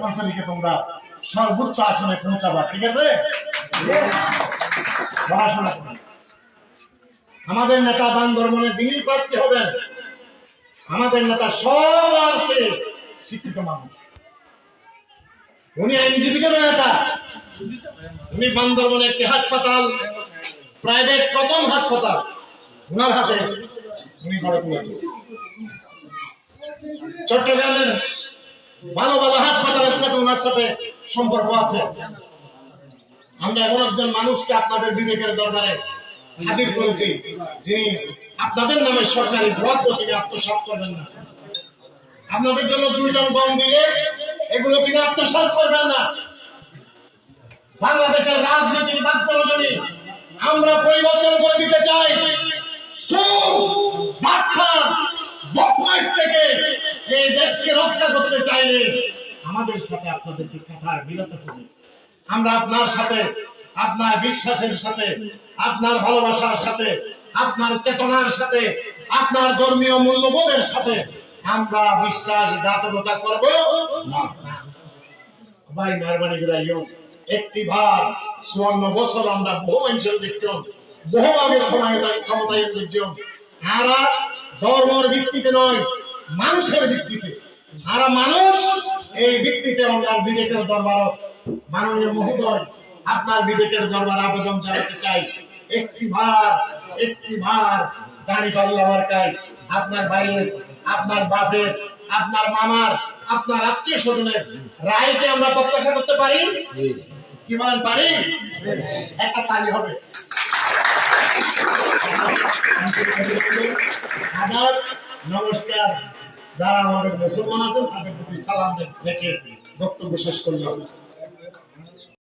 কৌশলীকে তোমরা সর্বোচ্চ আসনে পৌঁছাবা, ঠিক আছে? আমাদের নেতা বান্দরবনে যিনি প্রার্থী হবেন, আমাদের নেতা সবার চেয়ে শিক্ষিত মানুষ। উনি আইনজীবীদের নেতা, উনি বান্দরবনে একটি হাসপাতাল, প্রাইভেট প্রথম হাসপাতাল ওনার হাতে উনি গড়ে তুলেছেন। চট্টগ্রামের ভালো ভালো হাসপাতালের সাথে সম্পর্ক আছে। আমরা এমন একজন মানুষকে আপনাদের বিবেকের দরবারে হাজির করেছি, যিনি আপনাদের নামে সরকারি ব্লক তিনি আত্মসাৎ করবেন না। আপনাদের জন্য দুই টন গম দিলে, এগুলো তিনি আত্মসাৎ করবেন না। বাংলাদেশের রাজনীতির বাক্যরজনী আমরা পরিবর্তন করে দিতে চাই। থেকে এই দেশকে রক্ষা করতে চাইলে আমাদের সাথে আপনাদেরকে কাটার বিরত হবে আমরা আপনার সাথে, আপনার বিশ্বাসের সাথে, আপনার ভালোবাসার সাথে, আপনার চেতনার সাথে, আপনার ধর্মীয় মূল্যবোধের সাথে আমরা বিশ্বাসঘাতকতা করব না। ভাই মেহরবানি করে একটি ভার চুয়ান্ন বছর আমরা বহু মানুষের দেখতাম বহু আগে ক্ষমতায় দেখতাম আমরা ধর্মের ভিত্তিতে নয়, মানুষের ভিত্তিতে। আমরা মানুষ এই ভিত্তিতে আমরা বিবেকের দরবার মাননীয় মহোদয় আপনার বিবেকের দরবার আবেদন জানাতে চাই। একটি ভার একটি ভার দাঁড়ি পাল্লা মার্কায় আপনার ভাইয়ের আপনার বাপের আপনার মামার আপনার আত্মীয় স্বজনের রায়কে আমরা প্রত্যাশা করতে পারি? কি বলেন পারি? একটা তালি হবে। নমস্কার। যারা আমাদের মুসলমান আছেন তাদের প্রতি সালাম দেখে বক্তব্য শেষ করলাম।